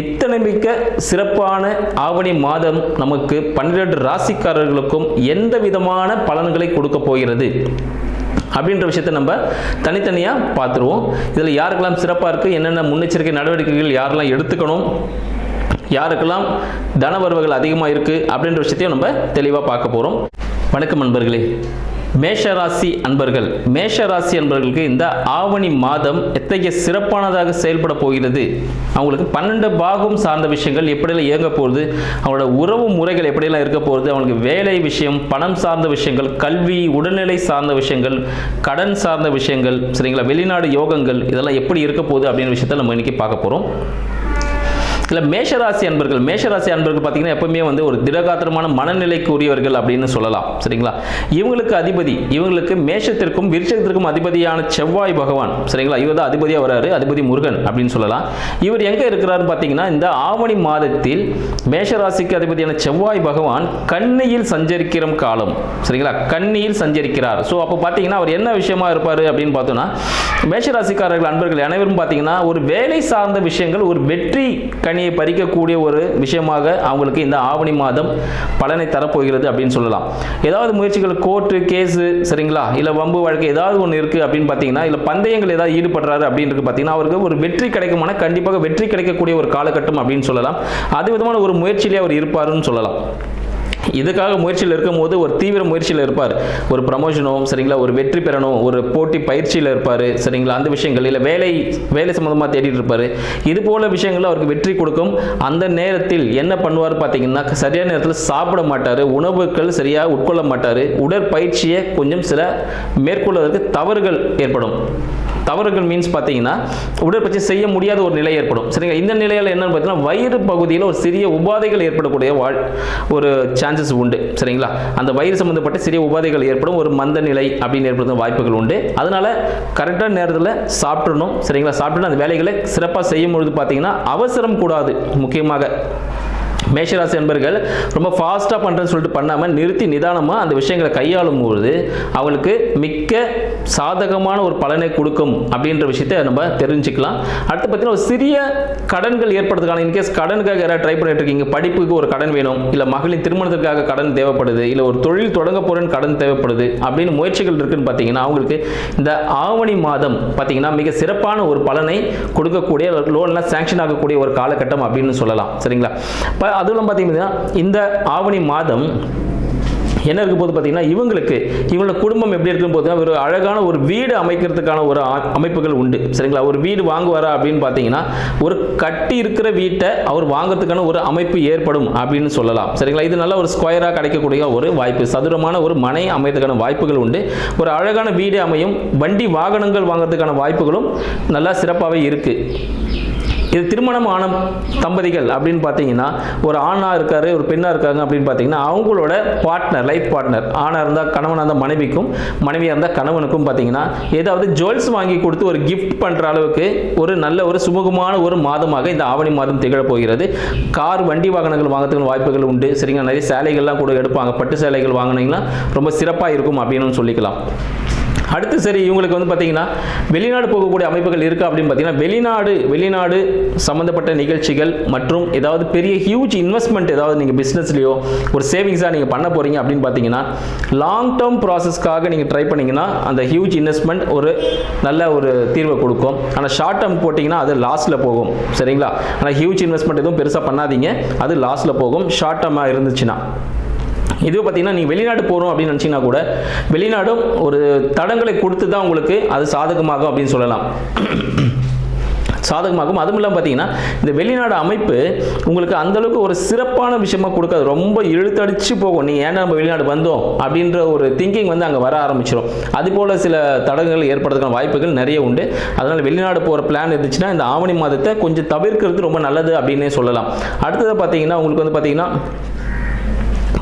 இத்தனை மிக்க சிறப்பான ஆவணி மாதம் நமக்கு பன்னிரண்டு ராசிக்காரர்களுக்கும் எந்த விதமான பலன்களை கொடுக்க போகிறது? அப்படின்ற விஷயத்தை நம்ம தனித்தனியாக பார்த்துருவோம். இதில் யாருக்கெல்லாம் சிறப்பாக இருக்குது என்னென்ன முன்னெச்சரிக்கை நடவடிக்கைகள் யாரெல்லாம் எடுத்துக்கணும்? யாருக்கெல்லாம் தன வரவுகள் அதிகமாக இருக்குது அப்படின்ற விஷயத்தையும் நம்ம தெளிவாக பார்க்க போகிறோம் வணக்கம் நண்பர்களே. மேஷராசி அன்பர்கள். மேஷராசி அன்பர்களுக்கு இந்த ஆவணி மாதம் எத்தகைய சிறப்பானதாக செயல்பட போகிறது? அவங்களுக்கு பன்னெண்டு பாகம் சார்ந்த விஷயங்கள் எப்படியெல்லாம் இயங்க போகுது? அவங்களோட உறவு முறைகள் எப்படியெல்லாம் இருக்க போகுது? அவங்களுக்கு வேலை விஷயம் பணம் சார்ந்த விஷயங்கள் கல்வி உடல்நிலை சார்ந்த விஷயங்கள் கடன் சார்ந்த விஷயங்கள் சரிங்களா? வெளிநாடு யோகங்கள் இதெல்லாம் எப்படி இருக்க போகுது அப்படின்னு விஷயத்தை நம்ம இன்னைக்கு பார்க்க போகிறோம் இல்லை மேஷராசி அன்பர்கள் மேஷராசி அன்பர்கள் பார்த்தீங்கன்னா எப்பவுமே வந்து ஒரு திடகாத்திரமான மனநிலைக்கு உரியவர்கள் அப்படின்னு சொல்லலாம். சரிங்களா? இவங்களுக்கு அதிபதி இவங்களுக்கு மேஷத்திற்கும் விருட்சத்திற்கும் அதிபதியான செவ்வாய் பகவான். சரிங்களா? இவர் தான் அதிபதியாக வராரு அதிபதி முருகன் அப்படின்னு சொல்லலாம். இவர் எங்கே இருக்கிறாருன்னு பார்த்தீங்கன்னா இந்த ஆவணி மாதத்தில் மேஷராசிக்கு அதிபதியான செவ்வாய் பகவான் கண்ணியில் சஞ்சரிக்கிற காலம். சரிங்களா? கண்ணியில் சஞ்சரிக்கிறார். ஸோ அப்போ பார்த்தீங்கன்னா அவர் என்ன விஷயமா இருப்பார் அப்படின்னு பார்த்தோம்னா மேஷராசிக்காரர்கள் அன்பர்கள் அனைவரும் பார்த்தீங்கன்னா ஒரு வேலை சார்ந்த விஷயங்கள் ஒரு வெற்றி கனியை பறிக்கக்கூடிய ஒரு விஷயமாக அவங்களுக்கு இந்த ஆவணி மாதம் பலனை தரப்போகிறது அப்படின்னு சொல்லலாம். ஏதாவது முயற்சிகள் கோர்ட்டு கேஸு சரிங்களா? இல்லை வம்பு வழக்கு ஏதாவது ஒன்று இருக்குது அப்படின்னு பார்த்தீங்கன்னா இல்லை பந்தயங்கள் ஏதாவது ஈடுபடுறாரு அப்படின்றது பார்த்தீங்கன்னா அவருக்கு ஒரு வெற்றி கிடைக்குமானா கண்டிப்பாக வெற்றி கிடைக்கக்கூடிய ஒரு காலகட்டம் அப்படின்னு சொல்லலாம். அது விதமான ஒரு முயற்சியிலே அவர் இருப்பாருன்னு சொல்லலாம். இதுக்காக முயற்சியில் இருக்கும்போது ஒரு தீவிர முயற்சியில் இருப்பார். ஒரு ப்ரமோஷனோ சரிங்களா ஒரு வெற்றி பெறணும் ஒரு போட்டி பயிற்சியில் இருப்பார் சரிங்களா அந்த விஷயங்கள் இல்லை வேலை வேலை சம்மந்தமாக தேடிட்டு இருப்பார். இது போல விஷயங்கள் அவருக்கு வெற்றி கொடுக்கும். அந்த நேரத்தில் என்ன பண்ணுவார் பார்த்தீங்கன்னா சரியான நேரத்தில் சாப்பிட மாட்டார் உணவுகள் சரியாக உட்கொள்ள மாட்டார் உடற்பயிற்சியை கொஞ்சம் சில மேற்கொள்வதற்கு தவறுகள் ஏற்படும். தவறுகள் மீன்ஸ் பார்த்தீங்கன்னா உடற்பயிற்சி செய்ய முடியாத ஒரு நிலை ஏற்படும். சரிங்களா? இந்த நிலையில் என்னன்னு பார்த்தீங்கன்னா வயிறு பகுதியில் ஒரு சிறிய உபாதைகள் ஏற்படக்கூடிய வாழ் ஒரு சான்சஸ் உண்டு. சரிங்களா? அந்த வயிறு சம்மந்தப்பட்ட சிறிய உபாதைகள் ஏற்படும். ஒரு மந்த நிலை அப்படின்னு ஏற்படுத்தும் வாய்ப்புகள் உண்டு. அதனால கரெக்டான நேரத்தில் சாப்பிடணும். சரிங்களா? சாப்பிட்டு அந்த வேலைகளை சிறப்பாக செய்யும் பொழுது பார்த்தீங்கன்னா அவசரம் கூடாது. முக்கியமாக மேஷராசி நண்பர்கள் ரொம்ப ஃபாஸ்ட்டாக பண்ணுறேன்னு சொல்லிட்டு பண்ணாமல் நிறுத்தி நிதானமாக அந்த விஷயங்களை கையாளும் பொழுது அவங்களுக்கு மிக்க சாதகமான ஒரு பலனை கொடுக்கும் அப்படின்ற விஷயத்தை நம்ம தெரிஞ்சுக்கலாம். அடுத்து பார்த்தீங்கன்னா ஒரு சிறிய கடன்கள் ஏற்படுறதுக்கான இன்கேஸ் கடனுக்காக யாராவது ட்ரை பண்ணிட்டு இருக்கீங்க படிப்புக்கு ஒரு கடன் வேணும் இல்லை மகளின் திருமணத்திற்காக கடன் தேவைப்படுது இல்லை ஒரு தொழில் தொடங்க போகிறேன்னு கடன் தேவைப்படுது அப்படின்னு முயற்சிகள் இருக்குன்னு பார்த்தீங்கன்னா அவங்களுக்கு இந்த ஆவணி மாதம் பார்த்தீங்கன்னா மிக சிறப்பான ஒரு பலனை கொடுக்கக்கூடிய லோன்லாம் சேங்ஷன் ஆகக்கூடிய ஒரு காலகட்டம் அப்படின்னு சொல்லலாம். சரிங்களா? இப்போ அதுவும் பார்த்தீங்கன்னா இந்த ஆவணி மாதம் என்ன இருக்கும் போது பார்த்தீங்கன்னா இவங்களுக்கு இவங்களோட குடும்பம் எப்படி இருக்கும் போது ஒரு அழகான ஒரு வீடு அமைக்கிறதுக்கான ஒரு அமைப்புகள் உண்டு. சரிங்களா? ஒரு வீடு வாங்குவாரா அப்படின்னு பார்த்தீங்கன்னா ஒரு கட்டி இருக்கிற வீட்டை அவர் வாங்குறதுக்கான ஒரு அமைப்பு ஏற்படும் அப்படின்னு சொல்லலாம். சரிங்களா? இது நல்ல ஒரு ஸ்கொயராக கிடைக்கக்கூடிய ஒரு வாய்ப்பு சதுரமான ஒரு மனை அமைறதுக்கான வாய்ப்புகள் உண்டு. ஒரு அழகான வீடு அமையும் வண்டி வாகனங்கள் வாங்குறதுக்கான வாய்ப்புகளும் நல்லா சிறப்பாகவே இருக்குது இது திருமணம் ஆன தம்பதிகள் அப்படின்னு பார்த்தீங்கன்னா ஒரு ஆணாக இருக்காரு ஒரு பெண்ணாக இருக்காங்க அப்படின்னு பார்த்தீங்கன்னா அவங்களோட பார்ட்னர் லைஃப் பார்ட்னர் ஆணாக இருந்தால் கணவனாக இருந்தால் மனைவிக்கும் மனைவியாக இருந்தால் கணவனுக்கும் பார்த்தீங்கன்னா ஏதாவது ஜுவல்ஸ் வாங்கி கொடுத்து ஒரு கிஃப்ட் பண்ணுற அளவுக்கு ஒரு நல்ல ஒரு சுமூகமான ஒரு மாதமாக இந்த ஆவணி மாதம் திகழப் போகிறது. கார் வண்டி வாகனங்கள் வாங்கிறதுக்கு வாய்ப்புகள் உண்டு. சரிங்களா? நிறைய சேலைகள்லாம் கூட எடுப்பாங்க. பட்டு சேலைகள் வாங்கினீங்கன்னா ரொம்ப சிறப்பாக இருக்கும் அப்படின்னு சொல்லிக்கலாம். அடுத்து சரி இவங்களுக்கு வந்து பார்த்தீங்கன்னா வெளிநாடு போகக்கூடிய அமைப்புகள் இருக்கா அப்படின்னு பார்த்தீங்கன்னா வெளிநாடு வெளிநாடு சம்மந்தப்பட்ட நிகழ்ச்சிகள் மற்றும் ஏதாவது பெரிய ஹியூஜ் இன்வெஸ்ட்மெண்ட் ஏதாவது நீங்கள் பிஸ்னஸ்லையோ ஒரு சேவிங்ஸாக நீங்கள் பண்ண போகிறீங்க அப்படின்னு பார்த்தீங்கன்னா லாங் டேர்ம் ப்ராசஸ்க்காக நீங்கள் ட்ரை பண்ணிங்கன்னா அந்த ஹியூஜ் இன்வெஸ்ட்மெண்ட் ஒரு நல்ல ஒரு தீர்வை கொடுக்கும். ஆனால் ஷார்ட் டேர்ம் போட்டிங்கன்னா அது லாஸில் போகும். சரிங்களா? ஆனால் ஹியூஜ் இன்வெஸ்ட்மெண்ட் எதுவும் பெருசாக பண்ணாதீங்க. அது லாஸில் போகும். ஷார்ட் டேர்மாக இருந்துச்சுன்னா. இது பார்த்தீங்கன்னா நீங்கள் வெளிநாடு போகிறோம் அப்படின்னு நினச்சிங்கன்னா கூட வெளிநாடும் ஒரு தடங்களை கொடுத்து தான் உங்களுக்கு அது சாதகமாகும் அப்படின்னு சொல்லலாம். சாதகமாகும். அதுவும் இல்லாமல் பார்த்தீங்கன்னா இந்த வெளிநாடு அமைப்பு உங்களுக்கு அந்தளவுக்கு ஒரு சிறப்பான விஷயமா கொடுக்காது. ரொம்ப இழுத்தடிச்சு போகும். நீங்கள் ஏன்னா நம்ம வெளிநாடு வந்தோம் அப்படின்ற ஒரு திங்கிங் வந்து அங்கே வர ஆரம்பிச்சிடும் அது போல் சில தடங்கள் ஏற்படுறதுக்கான வாய்ப்புகள் நிறைய உண்டு. அதனால் வெளிநாடு போகிற பிளான் இருந்துச்சுன்னா இந்த ஆவணி மாதத்தை கொஞ்சம் தவிர்க்கிறது ரொம்ப நல்லது அப்படின்னே சொல்லலாம். அடுத்தது பார்த்தீங்கன்னா உங்களுக்கு வந்து பார்த்தீங்கன்னா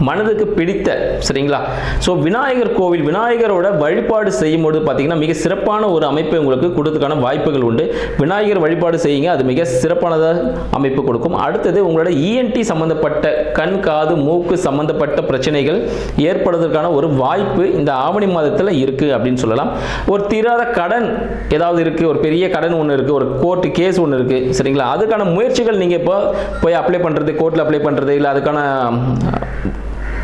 மனதுக்கு பிடித்த சரிங்களா? ஸோ விநாயகர் கோவில் விநாயகரோட வழிபாடு செய்யும் பொழுது பார்த்தீங்கன்னா மிக சிறப்பான ஒரு அமைப்பை உங்களுக்கு கொடுத்ததுக்கான வாய்ப்புகள் உண்டு. விநாயகர் வழிபாடு செய்யுங்க அது மிக சிறப்பானதாக அமைப்பு கொடுக்கும். அடுத்தது உங்களோட இஎன்டி சம்பந்தப்பட்ட கண் காது மூக்கு சம்பந்தப்பட்ட பிரச்சனைகள் ஏற்படுவதற்கான ஒரு வாய்ப்பு இந்த ஆவணி மாதத்தில் இருக்குது அப்படின்னு சொல்லலாம். ஒரு தீராத கடன் ஏதாவது இருக்குது ஒரு பெரிய கடன் ஒன்று இருக்குது ஒரு கோர்ட்டு கேஸ் ஒன்று இருக்குது சரிங்களா? அதுக்கான முயற்சிகள் நீங்கள் இப்போ போய் அப்ளை பண்ணுறது கோர்ட்டில் அப்ளை பண்ணுறது இல்லை அதுக்கான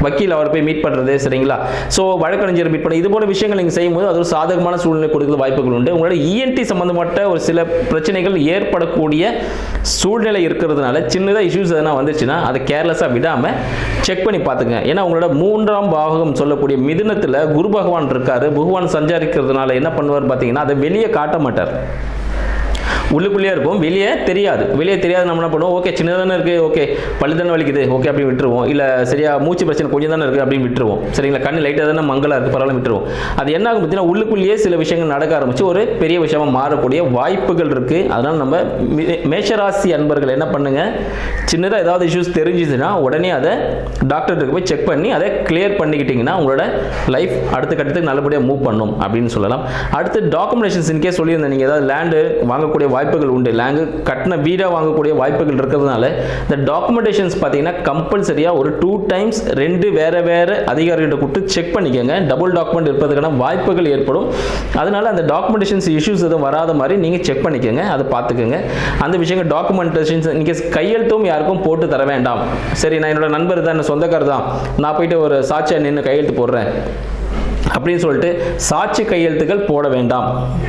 வக்கீல் அவர் போய் மீட் பண்ணுறது சரிங்களா? ஸோ வழக்கறிஞர் மீட் பண்ண இது போல விஷயங்கள் நீங்கள் செய்யும்போது அது ஒரு சாதகமான சூழ்நிலை கொடுக்குற வாய்ப்புகள் உண்டு. உங்களோட இஎன்டி சம்மந்தப்பட்ட ஒரு சில பிரச்சனைகள் ஏற்படக்கூடிய சூழ்நிலை இருக்கிறதுனால சின்னதாக இஷ்யூஸ் எதனா வந்துச்சுன்னா அதை கேர்லெஸ்ஸாக விடாமல் செக் பண்ணி பார்த்துங்க. ஏன்னா உங்களோட மூன்றாம் பாகம் சொல்லக்கூடிய மிதுனத்தில் குரு பகவான் இருக்காரு. பகவான் சஞ்சாரிக்கிறதுனால என்ன பண்ணுவார் பார்த்தீங்கன்னா அதை வெளியே காட்ட மாட்டார். உள்ளுக்குள்ளேயே இருக்கும் வெளியே தெரியாது. வெளியே தெரியாது நம்ம என்ன பண்ணுவோம்? ஓகே சின்னதாக தானே இருக்குது ஓகே பல்லு தானே வலிக்குது. ஓகே அப்படின்னு விட்டுருவோம். இல்லை சரியா மூச்சு பிரச்சனை கொஞ்சம் தானே இருக்குது அப்படின்னு விட்டுருவோம். சரிங்களா? கண்ணு லைட்டாக தானே மங்களாக இருக்குது பரவாயில்ல விட்டுருவோம். அது என்ன ஆகும் பார்த்தீங்கன்னா உள்ளுக்குள்ளேயே சில விஷயங்கள் நடக்க ஆரம்பிச்சு ஒரு பெரிய விஷயமா மாறக்கூடிய வாய்ப்புகள் இருக்குது அதனால் நம்ம மே- மேஷராசி அன்பர்கள் என்ன பண்ணுங்கள் சின்னதாக ஏதாவது இஷ்யூஸ் தெரிஞ்சுதுன்னா உடனே அதை டாக்டர்கிட்ட போய் செக் பண்ணி அதை கிளியர் பண்ணிக்கிட்டிங்கன்னா உங்களோட லைஃப் அடுத்த கட்டத்துக்கு நல்லபடியாக மூவ் பண்ணும் அப்படின்னு சொல்லலாம். அடுத்து டாக்குமெண்டேஷன்ஸ் இன்கே சொல்லியிருந்தேன். நீங்கள் ஏதாவது லேண்டு வாங்கக்கூடிய வாய்ப்பு வாய்ப்புகள் உண்டு. லேங்கு கட்டின வீடாக வாங்கக்கூடிய வாய்ப்புகள் இருக்கிறதுனால இந்த டாக்குமெண்டேஷன்ஸ் பார்த்தீங்கன்னா கம்பல்சரியாக ஒரு டூ டைம்ஸ் ரெண்டு வேறு வேறு அதிகாரிகிட்ட கொடுத்து செக் பண்ணிக்கோங்க. டபுள் டாக்குமெண்ட் இருப்பதற்கான வாய்ப்புகள் ஏற்படும். அதனால் அந்த டாக்குமெண்டேஷன்ஸ் இஷ்யூஸ் எதுவும் வராத மாதிரி நீங்கள் செக் பண்ணிக்கோங்க. அதை பார்த்துக்கோங்க. அந்த விஷயங்கள் டாக்குமெண்டேஷன்ஸ் இன்கேஸ் கையெழுத்தும் யாருக்கும் போட்டு தர வேண்டாம். சரி நான் என்னோட நண்பர் தான் என்ன சொந்தக்காரர் தான். நான் போயிட்டு ஒரு சாட்சியை நின்று கையெழுத்து போடுறேன். அப்படின்னு சொல்லிட்டு சாட்சி கையெழுத்துக்கள் போட வேண்டாம்.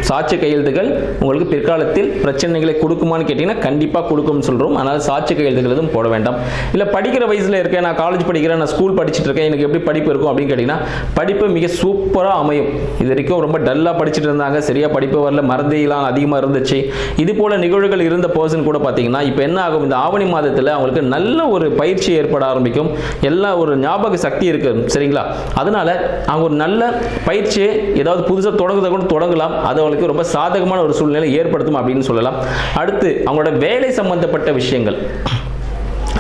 சாட்சி கையெழுத்துக்கள் உங்களுக்கு பிற்காலத்தில் பிரச்சனைகளை கொடுக்குமான்னு கேட்டிங்கன்னா கண்டிப்பாக கொடுக்கும்னு சொல்கிறோம் அதனால் சாட்சி கையெழுத்துக்கள் எதுவும் போட வேண்டாம். இல்லை படிக்கிற வயசில் இருக்கேன் நான் காலேஜ் படிக்கிறேன் நான் ஸ்கூல் படிச்சுட்டு இருக்கேன் எனக்கு எப்படி படிப்பு இருக்கும் அப்படின்னு கேட்டிங்கன்னா படிப்பு மிக சூப்பராக அமையும். இது வரைக்கும் ரொம்ப டல்லாக படிச்சுட்டு இருந்தாங்க. சரியாக படிப்பு வரல மறதியெல்லாம் அதிகமாக இருந்துச்சு. இது போல் நிகழ்வுகள் இருந்த பர்சன் கூட பார்த்தீங்கன்னா இப்போ என்ன ஆகும்? இந்த ஆவணி மாதத்தில் அவங்களுக்கு நல்ல ஒரு பயிற்சி ஏற்பட ஆரம்பிக்கும். எல்லா ஒரு ஞாபக சக்தி இருக்கு சரிங்களா? அதனால அவங்க ஒரு நல்ல பயிற்சி ஏதாவது புதுசாக தொடங்குறத கூட தொடங்கலாம். அது அவங்களுக்கு ரொம்ப சாதகமான ஒரு சூழ்நிலை ஏற்படுத்தும் அப்படின்னு சொல்லலாம். அடுத்து அவங்களோட வேலை சம்பந்தப்பட்ட விஷயங்கள்.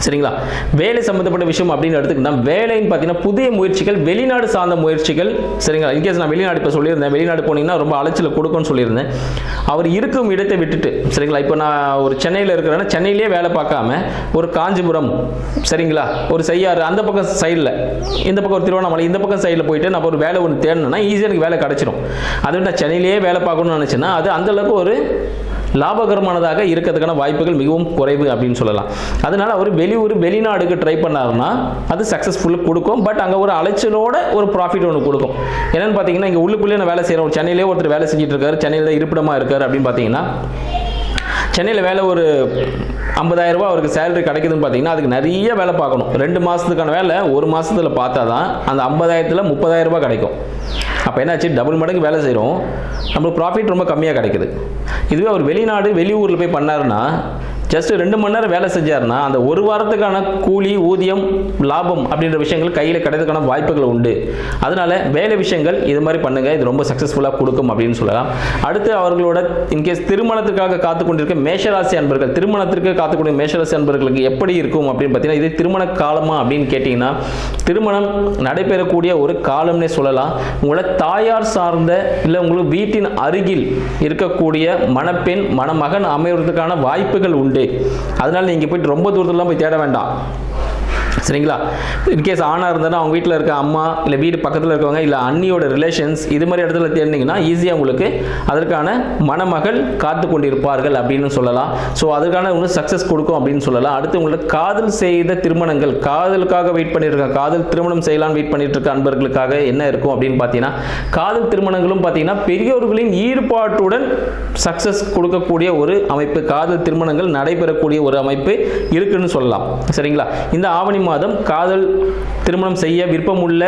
சரிங்களா? வேலை சம்மந்தப்பட்ட விஷயம் அப்படின்னு எடுத்துக்கிட்டா வேலைன்னு பார்த்தீங்கன்னா புதிய முயற்சிகள் வெளிநாடு சார்ந்த முயற்சிகள் சரிங்களா? இன்கேஸ் நான் வெளிநாடு இப்போ சொல்லியிருந்தேன் வெளிநாடு போனீங்கன்னா ரொம்ப அலைச்சல் கொடுக்கும்னு சொல்லியிருந்தேன். அவர் இருக்கும் இடத்தை விட்டுட்டு சரிங்களா? இப்போ நான் ஒரு சென்னையில் இருக்கிறேன்னா சென்னையிலேயே வேலை பார்க்காம ஒரு காஞ்சிபுரம் சரிங்களா? ஒரு செய்யாறு அந்த பக்கம் சைடில் இந்த பக்கம் ஒரு திருவண்ணாமலை இந்த பக்கம் சைடில் போயிட்டு நான் ஒரு வேலை ஒன்று தேடணும்னா ஈஸியாக எனக்கு வேலை கிடச்சிடும் அதை நான் சென்னையிலேயே வேலை பார்க்கணும்னு நினச்சேன்னா அது அந்த அளவுக்கு ஒரு லாபகரமானதாக இருக்கிறதுக்கான வாய்ப்புகள் மிகவும் குறைவு அப்படின்னு சொல்லலாம். அதனால அவர் வெளியூர் வெளிநாடுக்கு ட்ரை பண்ணாருன்னா அது சக்ஸஸ்ஃபுல்லாக கொடுக்கும். பட் அங்கே ஒரு அலைச்சலோட ஒரு ப்ராஃபிட் ஒன்று கொடுக்கும். என்னென்னு பார்த்தீங்கன்னா இங்கே உள்ளுக்குள்ளே நான் வேலை செய்கிறோம் சென்னையிலே ஒருத்தர் வேலை செஞ்சுட்டு இருக்காரு சென்னையில் இருப்பிடமாக இருக்கார் அப்படின்னு பார்த்தீங்கன்னா சென்னையில் வேலை ஒரு 50000 ரூபாய் அவருக்கு சேலரி கிடைக்குதுன்னு பார்த்தீங்கன்னா அதுக்கு நிறைய வேலை பார்க்கணும். ரெண்டு மாதத்துக்கான வேலை ஒரு மாதத்தில் பார்த்தா தான் அந்த ஐம்பதாயிரத்தில் முப்பதாயிரம் ரூபாய் கிடைக்கும். அப்போ என்னாச்சு? டபுள் மடங்கு வேலை செய்கிறோம் நம்மளுக்கு ப்ராஃபிட் ரொம்ப கம்மியாக கிடைக்குது. இதுவே அவர் வெளிநாடு வெளியூரில் போய் பண்ணாருன்னா ஜஸ்ட் ரெண்டு மணி நேரம் வேலை செஞ்சாருன்னா அந்த ஒரு வாரத்துக்கான கூலி ஊதியம் லாபம் அப்படின்ற விஷயங்கள் கையில் கிடைக்கிறதுக்கான வாய்ப்புகள் உண்டு. அதனால வேலை விஷயங்கள் இது மாதிரி பண்ணுங்க. இது ரொம்ப சக்ஸஸ்ஃபுல்லாக கொடுக்கும் அப்படின்னு சொல்லலாம். அடுத்து அவர்களோட இன்கேஸ் திருமணத்துக்காக காத்து கொண்டிருக்க மேஷராசி அன்பர்கள் திருமணத்திற்கு காத்துக்கூடிய மேஷராசி அன்பர்களுக்கு எப்படி இருக்கும் அப்படின்னு பார்த்தீங்கன்னா இது திருமண காலமா அப்படின்னு கேட்டிங்கன்னா திருமணம் நடைபெறக்கூடிய ஒரு காலம்னே சொல்லலாம். உங்களை தாயார் சார்ந்த இல்லை உங்களுக்கு வீட்டின் அருகில் இருக்கக்கூடிய மணப்பெண் மணமகன் அமைவதற்கான வாய்ப்புகள் உண்டு. அதனால் நீங்கள் போயிட்டு ரொம்ப தூரத்துலாம் போய் தேட வேண்டாம். சரிங்களா? இன்கேஸ் ஆணாக இருந்தாலும் அவங்க வீட்டில் இருக்க அம்மா இல்லை வீடு பக்கத்தில் இருக்கவங்க இல்லை அண்ணியோட ரிலேஷன்ஸ் இது மாதிரி இடத்துல தேர்ந்தீங்கன்னா ஈஸியாக உங்களுக்கு அதற்கான மணமகள் காத்து கொண்டிருப்பார்கள் அப்படின்னு சொல்லலாம். ஸோ அதற்கான உங்களுக்கு சக்ஸஸ் கொடுக்கும் அப்படின்னு சொல்லலாம். அடுத்து உங்களுக்கு காதல் செய்த திருமணங்கள் காதலுக்காக வெயிட் பண்ணியிருக்க காதல் திருமணம் செய்யலாம்னு வெயிட் பண்ணிட்டு இருக்க அன்பர்களுக்காக என்ன இருக்கும் அப்படின்னு பார்த்தீங்கன்னா காதல் திருமணங்களும் பார்த்தீங்கன்னா பெரியோர்களின் ஈடுபாட்டுடன் சக்ஸஸ் கொடுக்கக்கூடிய ஒரு அமைப்பு காதல் திருமணங்கள் நடைபெறக்கூடிய ஒரு அமைப்பு இருக்குன்னு சொல்லலாம். சரிங்களா? இந்த ஆவணி மாதம் காதல் திருமணம் செய்ய விருப்பமுள்ள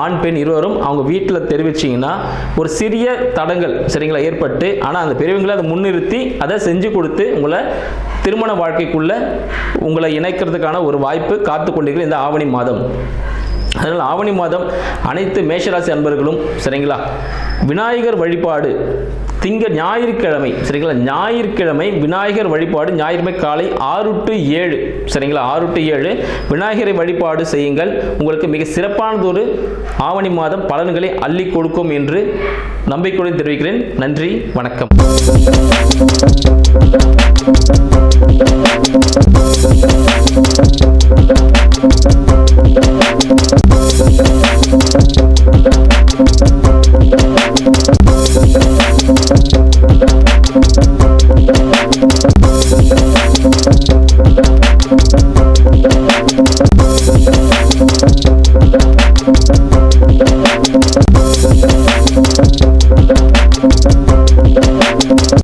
ஆண் பெண் இருவரும் அவங்க வீட்டில் தெரிவிச்சிங்கன்னா ஒரு சிறிய தடங்கள் சரிங்களா ஏற்பட்டு ஆனால் அந்த பெரியவங்களை அதை முன்னிறுத்தி அதை செஞ்சு கொடுத்து உங்களை திருமண வாழ்க்கைக்குள்ள உங்களை இணைக்கிறதுக்கான ஒரு வாய்ப்பு காத்து கொண்டிருக்கிற இந்த ஆவணி மாதம். அதனால் ஆவணி மாதம் அனைத்து மேஷராசி அன்பர்களும் சரிங்களா? விநாயகர் வழிபாடு திங்க ஞாயிற்றுக்கிழமை சரிங்களா? ஞாயிற்றுக்கிழமை விநாயகர் வழிபாடு ஞாயிற்றுமை காலை ஆறு டு ஏழு சரிங்களா? ஆறு டு ஏழு விநாயகரை வழிபாடு செய்யுங்கள். உங்களுக்கு மிக சிறப்பானதொரு ஆவணி மாதம் பலன்களை அள்ளி கொடுக்கும் என்று நம்பிக்கையுடன் தெரிவிக்கிறேன். நன்றி வணக்கம்.